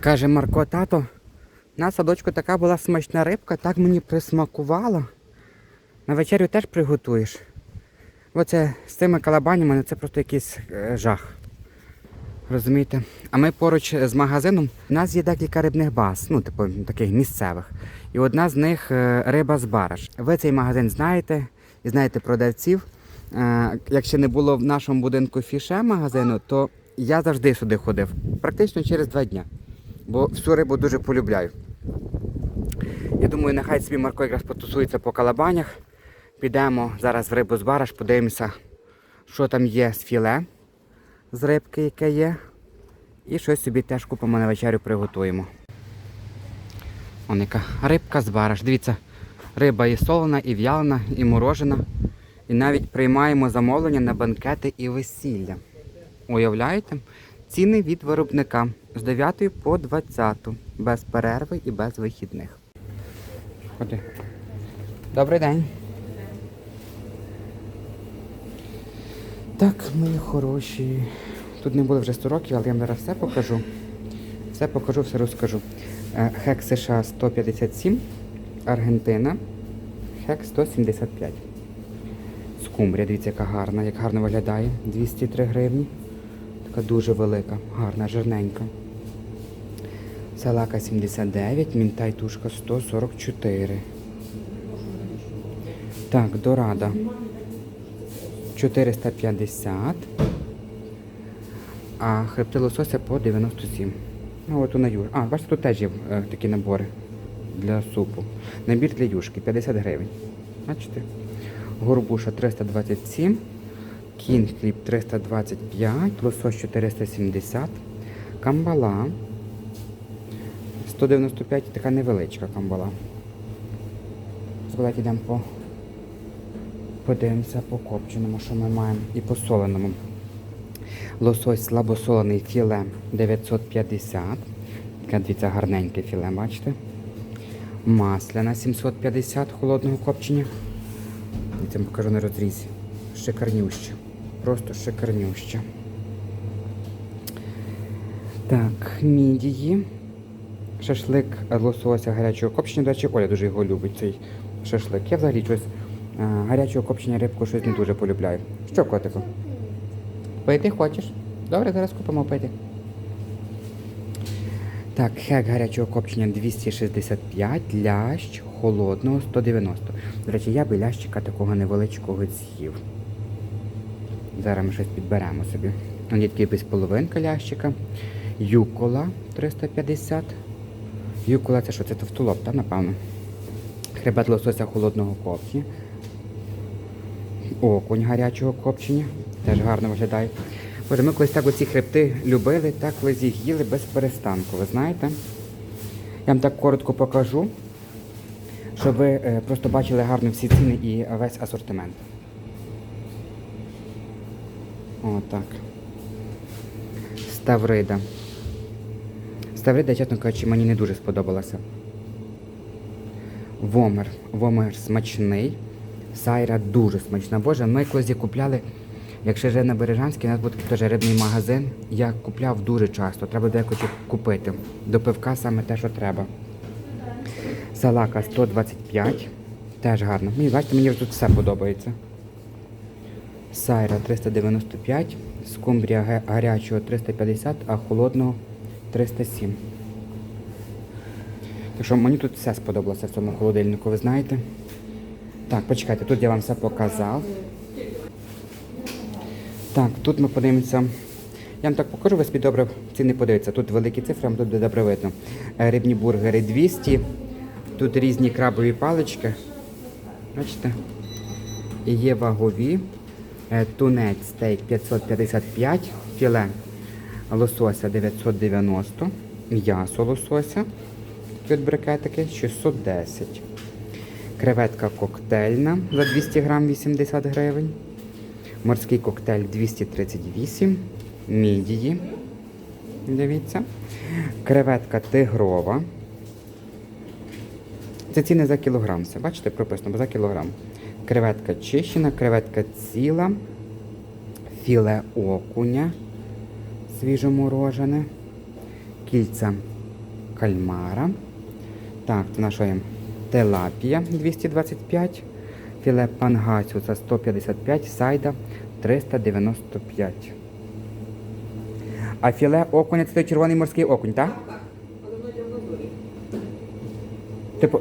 Каже Марко, тато, на садочку така була смачна рибка, так мені присмакувала. На вечерю теж приготуєш. Оце з цими калабанями ну, це просто якийсь е, жах. Розумієте? А ми поруч з магазином, у нас є декілька рибних баз, ну, типу, таких місцевих. І одна з них е, риба з бараш. Ви цей магазин знаєте і знаєте продавців. Е, Якщо не було в нашому будинку фіше магазину, то я завжди сюди ходив. Практично через два дні. Бо всю рибу дуже полюбляю. Я думаю, нехай собі Марко якраз потусується по калабанях. Підемо зараз в рибу з бараш, подивимося, що там є з філе з рибки, яке є. І щось собі теж купимо на вечерю, приготуємо. Он яка рибка з бараш. Дивіться, риба і солена, і в'ялена, і морожена. І навіть приймаємо замовлення на банкети і весілля. Уявляєте? Ціни від виробника з 9 по 20, без перерви і без вихідних. Ходи. Добрий день. Так, мої хороші. Тут не було вже 100 років, але я вам зараз все покажу. Все покажу, все розкажу. Е, Хек США 157, Аргентина, хек 175. Скумбрія, дивіться, яка гарна, як гарно виглядає. 203 гривні. Така дуже велика, гарна, жирненька. Салака 79, мінтай тушка 144. Так, дорада 450. А хребти лосося по 97. Ну от у на юж. А, бачите, тут теж є е, такі набори для супу. Набір для юшки 50 гривень. Бачите? Горбуша 327, кінг хліб 325, лосось 470, камбала 195, така невеличка камбала. Давайте йдемо по подивимося по копченому, що ми маємо, і по соленому. Лосось слабосолений філе 950. Таке дивіться гарненьке філе, бачите? Масляна 750 холодного копчення. Я це покажу на розрізі. Шикарнюща. Просто шикарнюща. Так, мідії. Шашлик лосося гарячого копчення. До речі, Оля дуже його любить, цей шашлик. Я взагалі щось а, гарячого копчення рибку щось не дуже полюбляю. Що, котику? Пити хочеш? Добре, зараз купимо пити. Так, хек гарячого копчення 265, лящ холодного 190. До речі, я би лящика такого невеличкого з'їв. Зараз ми щось підберемо собі. Он є такий половинка лящика. Юкола 350. Юкола це що? Це товстолоб, так, напевно. Хребет лосося холодного копчення. Окунь гарячого копчення. Теж гарно виглядає. Боже, ми колись так оці хребти любили, так колись їх їли без перестанку, ви знаєте? Я вам так коротко покажу, щоб ви е, просто бачили гарно всі ціни і весь асортимент. Отак. Ставрида. Ставрида, чесно кажучи, мені не дуже сподобалася. Вомер. Вомер смачний. Сайра дуже смачна. Боже, ми колись купляли, якщо жив на Бережанській, у нас був теж рибний магазин. Я купляв дуже часто. Треба деколи купити. До пивка саме те, що треба. Салака 125. Теж гарно. Мені бачите, мені тут все подобається. Сайра 395, скумбрія гарячого 350, а холодного 307. Так що мені тут все сподобалося в цьому холодильнику, ви знаєте. Так, почекайте, тут я вам все показав. Так, тут ми подивимося. Я вам так покажу, ви собі добре ціни подивіться. Тут великі цифри, вам тут буде добре видно. Е, Рибні бургери 200. Тут різні крабові палички. Бачите? І є вагові. Е, Тунець стейк 555, філе лосося 990, м'ясо лосося, такі брикетики 610. Креветка коктейльна за 200 грам 80 гривень. Морський коктейль 238. Мідії. Дивіться. Креветка тигрова. Це ціни за кілограм. Все, бачите, прописано за кілограм. Креветка чищена, креветка ціла, філе окуня свіжоморожене, кільця кальмара. Так, це наша є телапія 225. Філе пангасю це 155, сайда 395. А філе окуня це той червоний морський окунь, так? Так, але воно йде в назорі. Типу,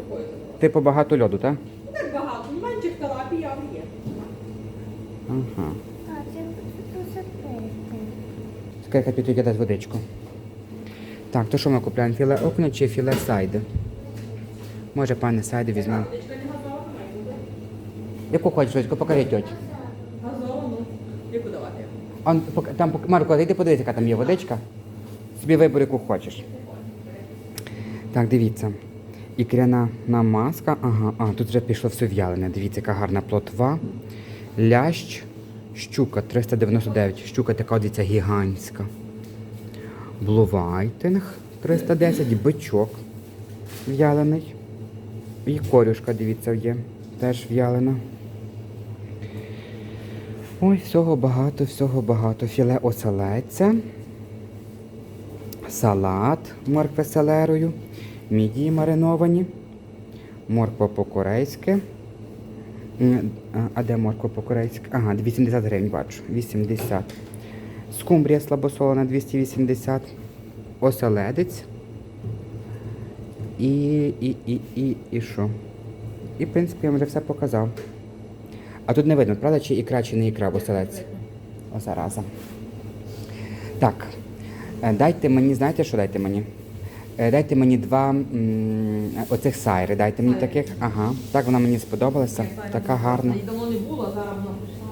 типу багато льоду, так? Ну, Так багато, ну, менших талапій, але є. Ага. А, це тут запити. Скільки пітуйки дасть водичку. Так, то що ми купляємо? Філе окуня чи філе сайди? Може, пане сайди бути. Яку хочеш, Росько, покажи тьоть. Газовану. Яку давати? Он, там, Марко, йди подивись, яка там є водичка. Собі вибери, яку хочеш. Так, дивіться. Ікряна намазка. Ага, а, тут вже пішло все в'ялене. Дивіться, яка гарна плотва. Лящ, щука 399. Щука така, дивіться, гігантська. Блувайтинг 310, бичок в'ялений. І корюшка, дивіться, є. Теж в'ялена. Ой, всього багато, всього багато. Філе оселедця, салат моркви селерою, мідії мариновані, морква по-корейськи. А, де морква по-корейськи? Ага, 80 гривень бачу. 80. Скумбрія слабосолена 280. Оселедець. І, і, і, і, і що? І, в принципі, я вам вже все показав. А тут не видно, правда, чи ікра, чи не ікра в оселедці? О, зараза. Так. е, Дайте мені, знаєте, що дайте мені? Е, Дайте мені два м, оцих сайри, дайте мені таких. Ага. Так вона мені сподобалася. Така гарна. Її давно не було, зараз вона прийшла.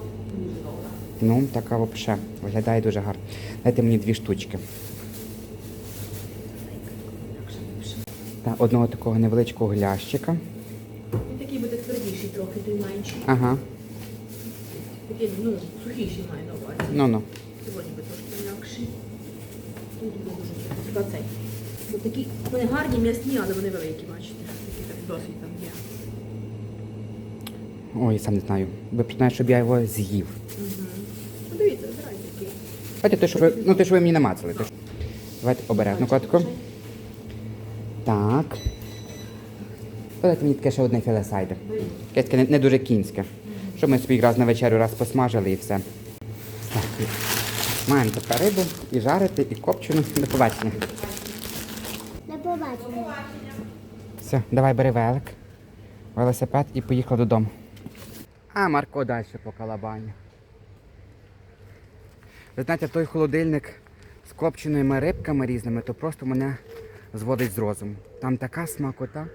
Дуже. Ну, така взагалі. Виглядає дуже гарно. Дайте мені дві штучки. Та, одного такого невеличкого глящика. Він такий буде твердіший трохи, той менший. Ага. Такий, ну, сухіший має на увазі. Ну-ну. Сьогодні би трошки інакший. Тут буде дуже цей. Такі, вони гарні, м'ясні, але вони великі, бачите. Такі так досить там є. Ой, сам не знаю. Ви знаєте, щоб я його з'їв. Угу. Ну, дивіться, вибирайте такі. Давайте те, що ви, ну, те, що ви мені намацали. те, що- Давайте обережно котику. Так. Подайте мені таке ще одне філе сайди. Якесь таке не, не дуже кінське. Щоб ми собі раз на вечерю раз посмажили і все. Так, маємо тепер рибу і жарити, і копчену. До побачення. Не побачимо. Все, давай бери велик, велосипед і поїхав додому. А Марко далі по калабані. Ви знаєте, той холодильник з копченими рибками різними, то просто мене зводить з розуму. Там така смакота,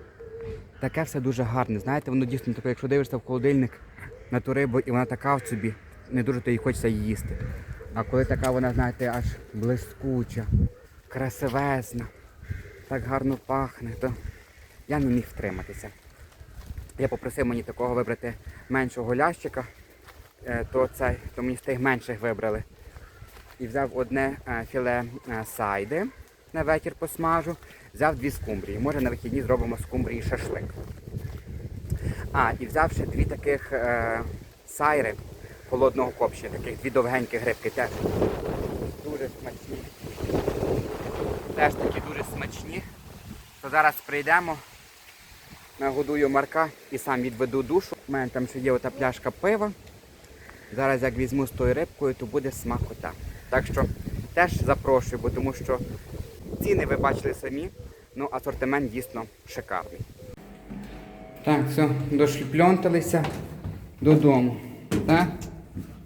таке все дуже гарне. Знаєте, воно дійсно таке, якщо дивишся в холодильник на ту рибу і вона така в собі, не дуже тобі хочеться її їсти. А коли така вона, знаєте, аж блискуча, красивезна, так гарно пахне, то я не міг втриматися. Я попросив мені такого вибрати меншого лящика, е, то, цей, то мені з тих менших вибрали. І взяв одне е, філе е, сайди на вечір посмажу, взяв дві скумбрії. Може на вихідні зробимо скумбрії шашлик. А, і взяв ще дві таких е, сайри холодного копчення, таких дві довгенькі грибки теж дуже смачні. Теж такі дуже смачні. То зараз прийдемо, нагодую Марка і сам відведу душу. У мене там ще є ота пляшка пива. Зараз як візьму з тою рибкою, то буде смакота. Так що теж запрошую, бо тому що ціни ви бачили самі, ну асортимент дійсно шикарний. Так, все, дошльпльонталися додому. Так?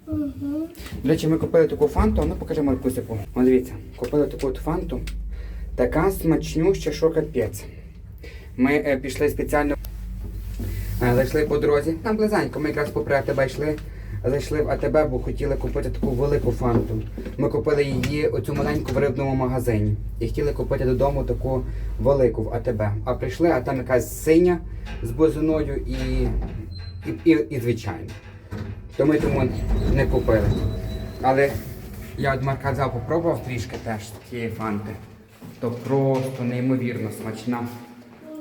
Угу. До речі, ми купили таку фанту, ну покажи Маркусику. О, дивіться, купили таку от фанту. Така смачнюща, що капець. Ми е, пішли спеціально, е, зайшли по дорозі. Там близенько, ми якраз попри АТБ йшли. Зайшли в АТБ, бо хотіли купити таку велику фанту. Ми купили її оцю маленьку в рибному магазині. І хотіли купити додому таку велику в АТБ. А прийшли, а там якась синя з бузиною і, і, і, і звичайна. То ми тому не купили. Але я від Марка взяв попробував трішки теж цієї фанти. То просто неймовірно смачна.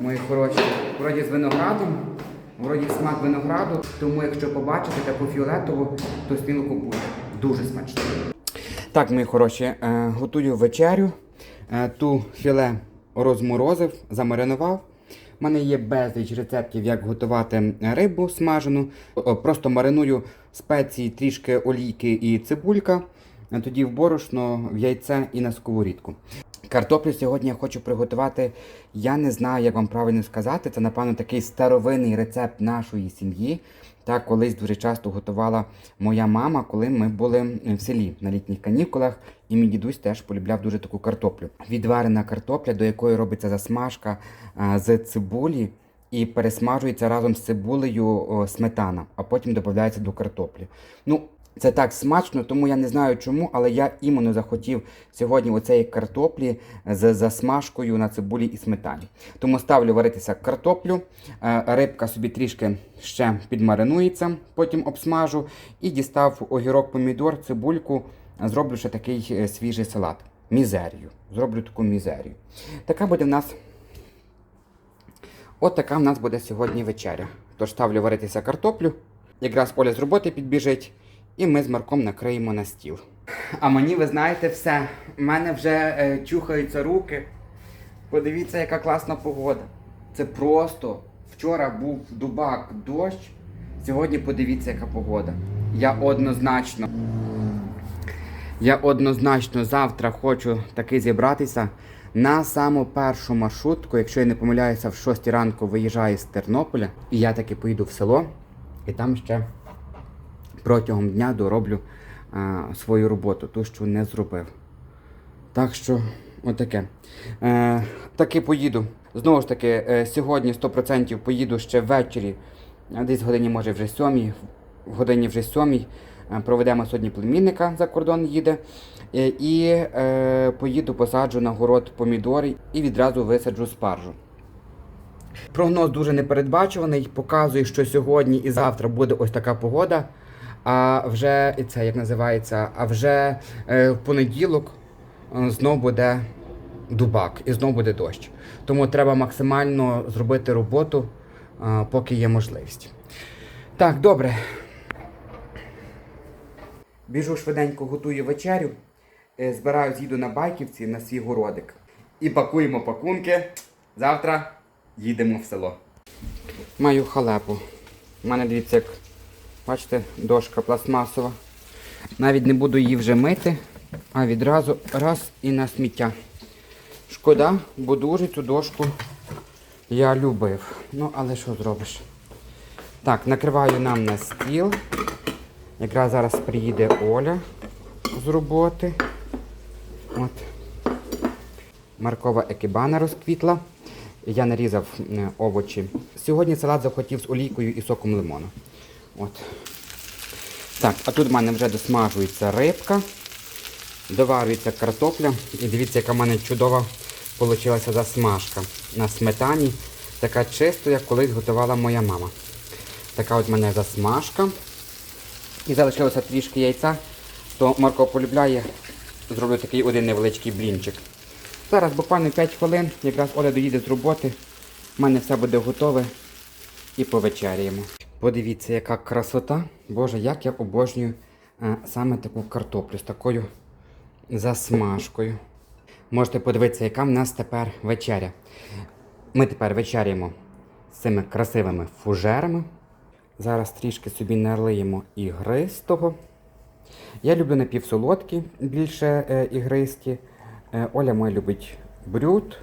Мої хороші. Вроді з виноградом, вроді смак винограду, тому якщо побачите таку фіолетову, то сміло купуйте. Дуже смачно. Так, мої хороші, е, готую вечерю. Е, ту філе розморозив, замаринував. У мене є безліч рецептів, як готувати рибу смажену. Просто мариную спеції, трішки олійки і цибулька, тоді в борошно, в яйце і на сковорідку. Картоплю сьогодні я хочу приготувати. Я не знаю, як вам правильно сказати. Це, напевно, такий старовинний рецепт нашої сім'ї. Так, колись дуже часто готувала моя мама, коли ми були в селі на літніх канікулах, і мій дідусь теж полюбляв дуже таку картоплю. Відварена картопля, до якої робиться засмажка з цибулі, і пересмажується разом з цибулею сметана, а потім додається до картоплі. Ну, це так смачно, тому я не знаю чому, але я іменно захотів сьогодні оцеї картоплі з засмажкою на цибулі і сметані. Тому ставлю варитися картоплю, е, рибка собі трішки ще підмаринується, потім обсмажу і дістав огірок, помідор, цибульку, зроблю ще такий е, свіжий салат. Мізерію. Зроблю таку мізерію. Така буде в нас. От така в нас буде сьогодні вечеря. Тож ставлю варитися картоплю. Якраз Оля з роботи підбіжить, і ми з Марком накриємо на стіл. А мені, ви знаєте, все. У мене вже е, чухаються руки. Подивіться, яка класна погода. Це просто вчора був дубак дощ. Сьогодні подивіться, яка погода. Я однозначно. Я однозначно завтра хочу таки зібратися на саму першу маршрутку, якщо я не помиляюся, в 6 ранку виїжджаю з Тернополя, і я таки поїду в село, і там ще протягом дня дороблю а, свою роботу, ту, що не зробив. Так що, отаке. Е, таки поїду. Знову ж таки, е, сьогодні 100% поїду ще ввечері, десь в годині, може, вже сьомій, в годині вже сьомій. Е, Проведемо сьогодні племінника за кордон їде. Е, І е, поїду посаджу на город помідори і відразу висаджу спаржу. Прогноз дуже непередбачуваний. Показує, що сьогодні і завтра буде ось така погода. А вже і це як називається, а вже е, в понеділок е, знов буде дубак і знов буде дощ. Тому треба максимально зробити роботу, е, поки є можливість. Так, добре. Біжу швиденько, готую вечерю. Е, Збираю, з'їду на байківці на свій городик. І пакуємо пакунки. Завтра їдемо в село. Маю халепу. У мене дивіться, як бачите, дошка пластмасова. Навіть не буду її вже мити, а відразу раз і на сміття. Шкода, бо дуже цю дошку я любив. Ну, але що зробиш? Так, накриваю нам на стіл. Якраз зараз приїде Оля з роботи. От. Маркова екібана розквітла. Я нарізав е, овочі. Сьогодні салат захотів з олійкою і соком лимону. От. Так, а тут в мене вже досмажується рибка, доварюється картопля. І дивіться, яка в мене чудова вийшла засмажка на сметані. Така чиста, як колись готувала моя мама. Така от в мене засмажка. І залишилося трішки яйця, то Марко полюбляє, зроблю такий один невеличкий блінчик. Зараз буквально 5 хвилин, якраз Оля доїде з роботи, в мене все буде готове і повечеряємо. Подивіться, яка красота. Боже, як я обожнюю е, саме таку картоплю з такою засмажкою. Можете подивитися, яка в нас тепер вечеря. Ми тепер вечеряємо з цими красивими фужерами. Зараз трішки собі налиємо ігристого. Я люблю напівсолодкі, більше е, ігристі. Е, Оля моя любить брют.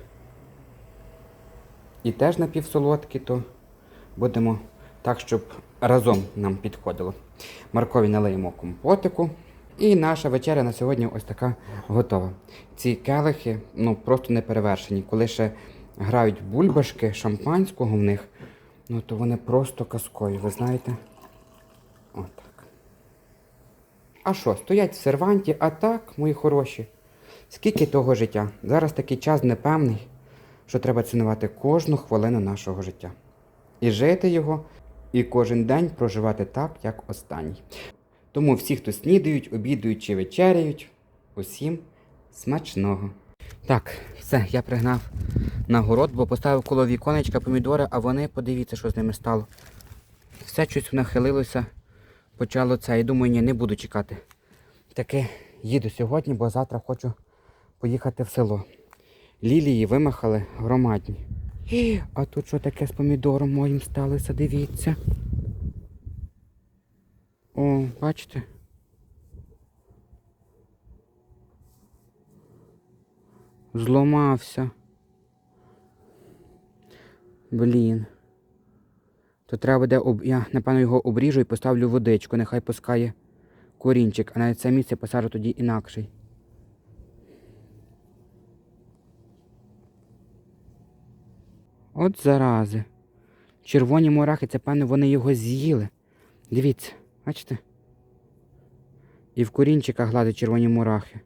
І теж напівсолодкі, то будемо так, щоб разом нам підходило. Маркові налиємо компотику. І наша вечеря на сьогодні ось така готова. Ці келихи ну, просто не перевершені. Коли ще грають бульбашки шампанського в них, ну то вони просто казкові, ви знаєте? Отак. А що, стоять в серванті, а так, мої хороші. Скільки того життя? Зараз такий час непевний, що треба цінувати кожну хвилину нашого життя. І жити його, і кожен день проживати так, як останній. Тому всі, хто снідають, обідають чи вечеряють, усім смачного. Так, все, я пригнав на город, бо поставив коло віконечка помідори, а вони, подивіться, що з ними стало. Все щось нахилилося, почало це. І думаю, ні, не буду чекати. Таки їду сьогодні, бо завтра хочу поїхати в село. Лілії вимахали громадні. А тут що таке з помідором моїм сталося, дивіться. О, бачите? Зломався. Блін. То треба буде, об... я напевно його обріжу і поставлю водичку, нехай пускає корінчик, а на це місце посажу тоді інакший. От зарази. Червоні мурахи, це певно вони його з'їли. Дивіться, бачите? І в корінчиках гладить червоні мурахи.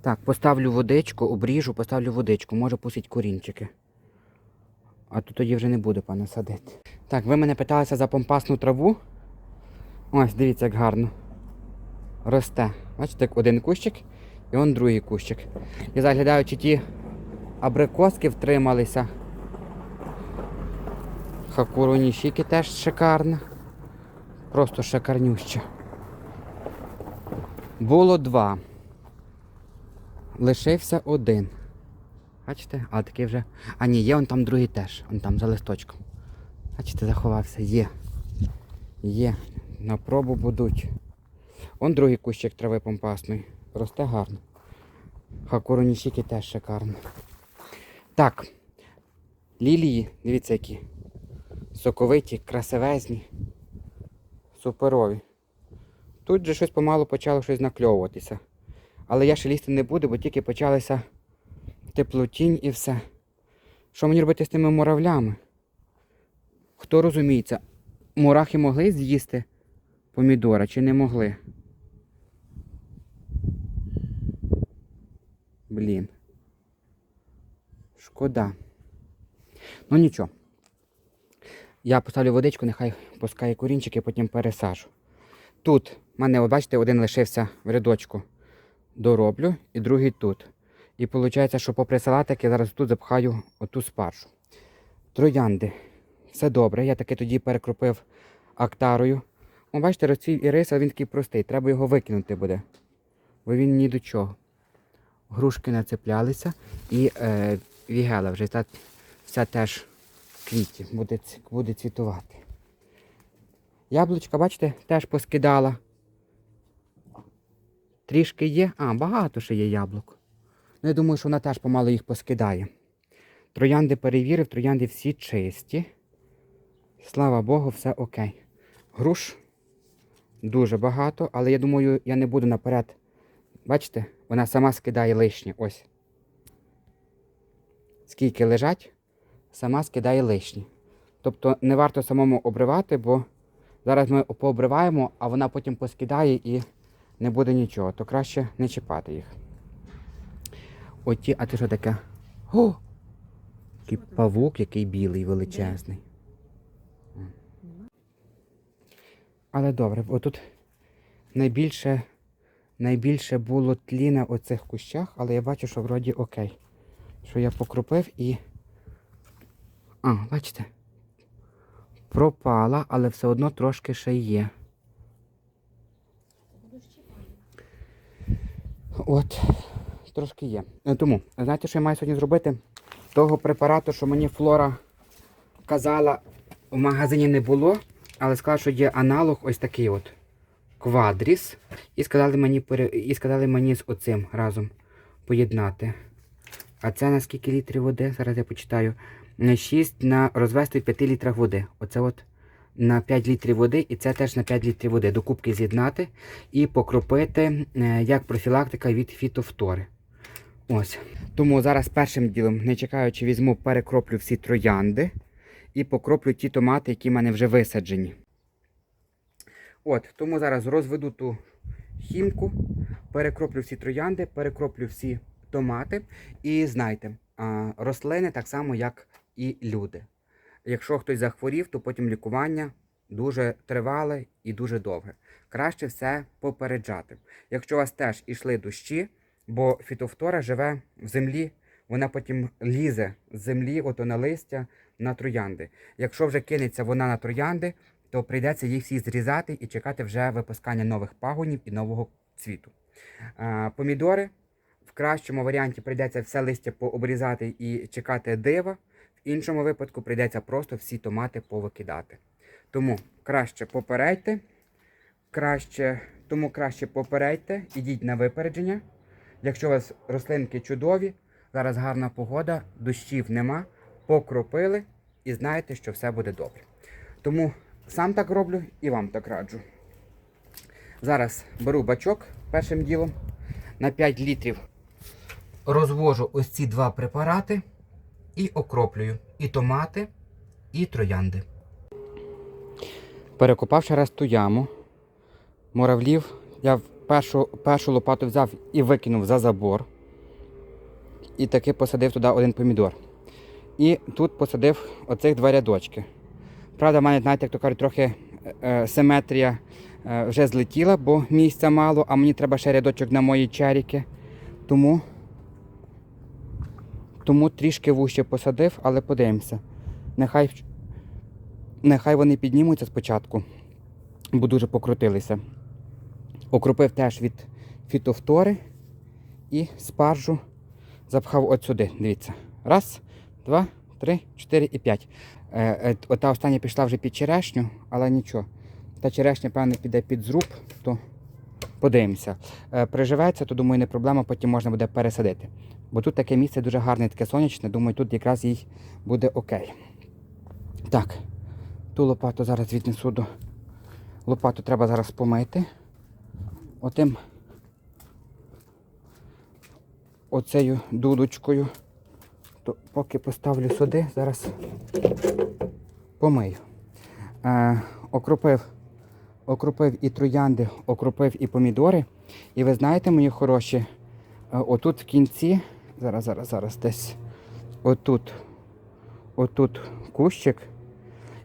Так, поставлю водичку, обріжу, поставлю водичку, може пустить корінчики. А то тоді вже не буду, пане, садити. Так, ви мене питалися за помпасну траву. Ось, дивіться, як гарно. Росте. Бачите, один кущик і он другий кущик. Я заглядаю, чи ті абрикоски втрималися. Хакуру Нішіки теж шикарна. Просто шикарнюща. Було два. Лишився один. Бачите? А такий вже. А ні, є он там другий теж. Он там за листочком. Бачите, заховався. Є. Є. На пробу будуть. Он другий кущик трави помпасної. Росте гарно. Хакуру Нішіки теж шикарно. Так. Лілії, дивіться які. Соковиті, красивезні. Суперові. Тут же щось помалу почало щось накльовуватися. Але я ще лізти не буду, бо тільки почалася теплотінь і все. Що мені робити з тими муравлями? Хто розуміється, мурахи могли з'їсти помідора чи не могли? Блін. Шкода. Ну нічого. Я поставлю водичку, нехай пускає корінчики, потім пересажу. Тут в мене, от бачите, один лишився в рядочку. Дороблю і другий тут. І виходить, що попри салатик я зараз тут запхаю оту спаржу. Троянди. Все добре. Я таки тоді перекропив актарою. О, бачите, розцвів ірис, а він такий простий. Треба його викинути буде. Бо він ні до чого. Грушки нацеплялися і е, вігела вже та, вся теж в квіті буде, буде цвітувати. Яблучка, бачите, теж поскидала. Трішки є. А, багато ще є яблук. Ну, я думаю, що вона теж помало їх поскидає. Троянди перевірив, троянди всі чисті. Слава Богу, все окей. Груш дуже багато, але я думаю, я не буду наперед. Бачите, вона сама скидає лишнє. Ось. Скільки лежать, сама скидає лишні. Тобто не варто самому обривати, бо зараз ми пообриваємо, а вона потім поскидає і не буде нічого, то краще не чіпати їх. Оті, а ти що таке? О! Який павук, який білий, величезний. Але добре, отут найбільше, найбільше було тлі на оцих кущах, але я бачу, що вроді окей. Що я покропив і. А, бачите? Пропала, але все одно трошки ще є. От, трошки є. Е, Тому, знаєте, що я маю сьогодні зробити? Того препарату, що мені Флора казала, в магазині не було, але сказала, що є аналог ось такий от квадріс. І сказали мені, і сказали мені з оцим разом поєднати. А це на скільки літрів води? Зараз я почитаю. 6 на розвести в 5 літрах води. Оце от на 5 літрів води, і це теж на 5 літрів води. До кубки з'єднати і покропити е, як профілактика від фітофтори. Ось. Тому зараз першим ділом, не чекаючи, візьму, перекроплю всі троянди і покроплю ті томати, які в мене вже висаджені. От, тому зараз розведу ту хімку, перекроплю всі троянди, перекроплю всі томати. І знайте, рослини так само, як і люди. Якщо хтось захворів, то потім лікування дуже тривале і дуже довге. Краще все попереджати. Якщо у вас теж ішли дощі, бо фітофтора живе в землі, вона потім лізе з землі, ото на листя, на троянди. Якщо вже кинеться вона на троянди, то прийдеться їх всі зрізати і чекати вже випускання нових пагонів і нового цвіту. Помідори В кращому варіанті прийдеться все листя пообрізати і чекати дива. В іншому випадку прийдеться просто всі томати повикидати. Тому краще попередьте, краще, тому краще попередьте, ідіть на випередження. Якщо у вас рослинки чудові, зараз гарна погода, дощів нема, покропили і знаєте, що все буде добре. Тому сам так роблю і вам так раджу. Зараз беру бачок першим ділом на 5 літрів. Розвожу ось ці два препарати і окроплюю і томати, і троянди. Перекопавши раз ту яму, муравлів, я першу, першу лопату взяв і викинув за забор. І таки посадив туди один помідор. І тут посадив оцих два рядочки. Правда, в мене, знаєте, як то кажуть, трохи е, симетрія е, вже злетіла, бо місця мало, а мені треба ще рядочок на мої чаріки. Тому, тому трішки вуще посадив, але подивимося. Нехай, нехай вони піднімуться спочатку, бо дуже покрутилися. Окропив теж від фітофтори і спаржу запхав от сюди. Дивіться. Раз, два, три, чотири і п'ять. Е, е, ота остання пішла вже під черешню, але нічого. Та черешня, певно, піде під зруб, то подивимося. Е, приживеться, то думаю, не проблема, потім можна буде пересадити. Бо тут таке місце дуже гарне, таке сонячне, думаю, тут якраз їй буде окей. Так, ту лопату зараз віднесу до. Лопату треба зараз помити. Отим оцею дудочкою. То поки поставлю сюди, зараз помию. Е, окропив, окропив і троянди, окропив і помідори. І ви знаєте, мої хороші, е, отут в кінці, зараз, зараз, зараз десь отут, отут кущик.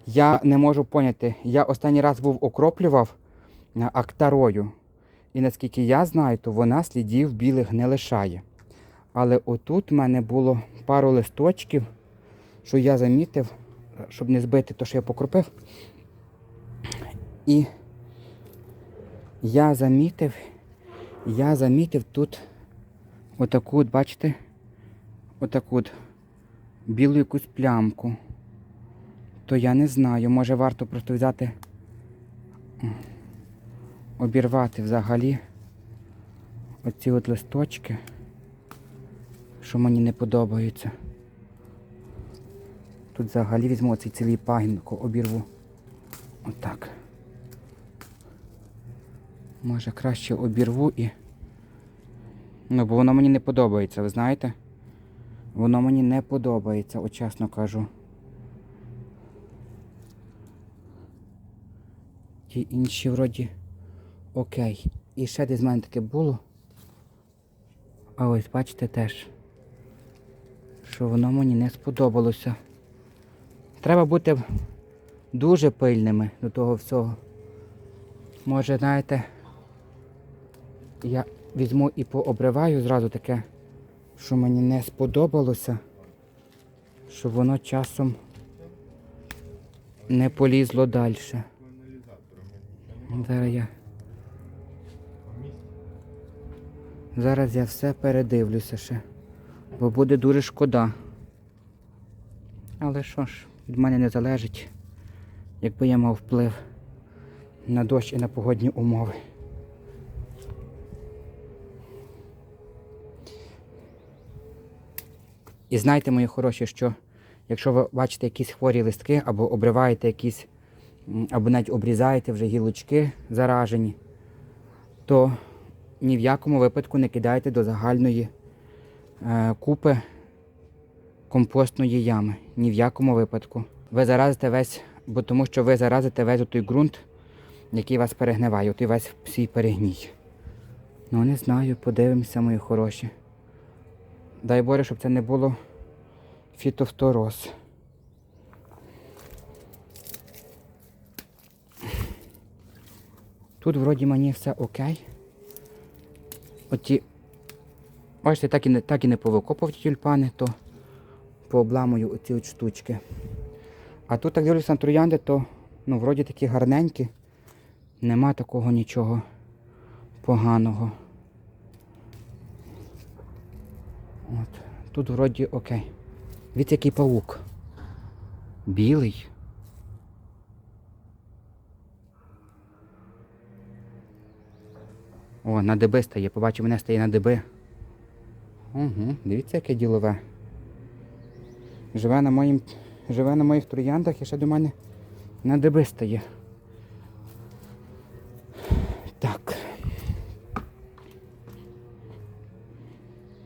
Я не можу поняти. Я останній раз був окроплював актарою. І наскільки я знаю, то вона слідів білих не лишає. Але отут в мене було пару листочків, що я замітив, щоб не збити те, що я покропив. І я замітив, я замітив тут отаку, от, бачите, отаку от білу якусь плямку. То я не знаю, може варто просто взяти, обірвати взагалі оці от листочки що мені не подобаються. Тут взагалі візьму цей цілий пагін, обірву. Отак. Може краще обірву і... Ну, бо воно мені не подобається, ви знаєте? Воно мені не подобається, от чесно кажу. Ті інші вроді окей. І ще десь в мене таке було. А ось бачите теж що воно мені не сподобалося. Треба бути дуже пильними до того всього. Може, знаєте, я візьму і пообриваю зразу таке, що мені не сподобалося, щоб воно часом не полізло далі. Зараз я. Зараз я все передивлюся ще бо буде дуже шкода. Але що ж, від мене не залежить, якби я мав вплив на дощ і на погодні умови. І знайте, мої хороші, що якщо ви бачите якісь хворі листки або обриваєте якісь, або навіть обрізаєте вже гілочки заражені, то ні в якому випадку не кидайте до загальної е, купи компостної ями. Ні в якому випадку. Ви заразите весь, бо тому що ви заразите весь той ґрунт, який вас перегниває, той весь всій перегній. Ну не знаю, подивимося, мої хороші. Дай Боже, щоб це не було фітофтороз. Тут вроді мені все окей. Оті Бачите, так і не так і не повикопав ті тюльпани, то пообламую оці от штучки. А тут так дивлюся на троянди, то ну, вроді такі гарненькі. Нема такого нічого поганого. От. Тут вроді окей. Дивіться, який павук. Білий. О, на диби стає. Побачив, мене стає на диби. Угу, дивіться, яке ділове. Живе на, моїм, живе на моїх трояндах і ще до мене на диби стає.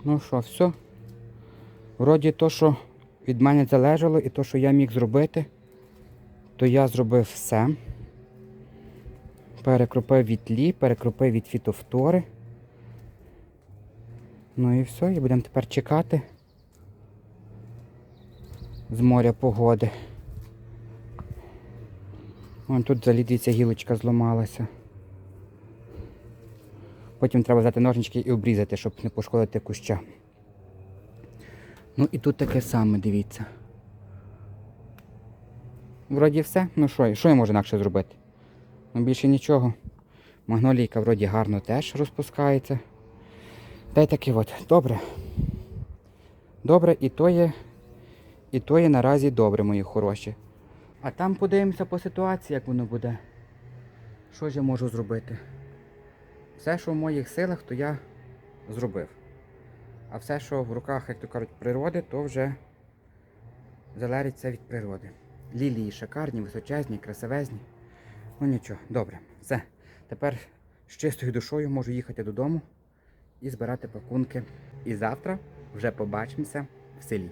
Ну що, все. Вроді то, що від мене залежало і то, що я міг зробити, то я зробив все. Перекропив від тлі, перекропив від фітофтори. Ну і все, і будемо тепер чекати з моря погоди. Вон тут взагалі дивіться, гілочка зламалася. Потім треба взяти ножнички і обрізати, щоб не пошкодити куща. Ну і тут таке саме, дивіться. Вроді все. Ну що, що я можу інакше зробити? Ну більше нічого. Магнолійка вроді гарно теж розпускається. Та й таки от, добре. Добре, і то є, і то є наразі добре, мої хороші. А там подивимося по ситуації, як воно буде. Що ж я можу зробити? Все, що в моїх силах, то я зробив. А все, що в руках, як то кажуть, природи, то вже залежить це від природи. Лілії шикарні, височезні, красивезні. Ну нічого, добре, все. Тепер з чистою душою можу їхати додому і збирати пакунки. І завтра вже побачимося в селі.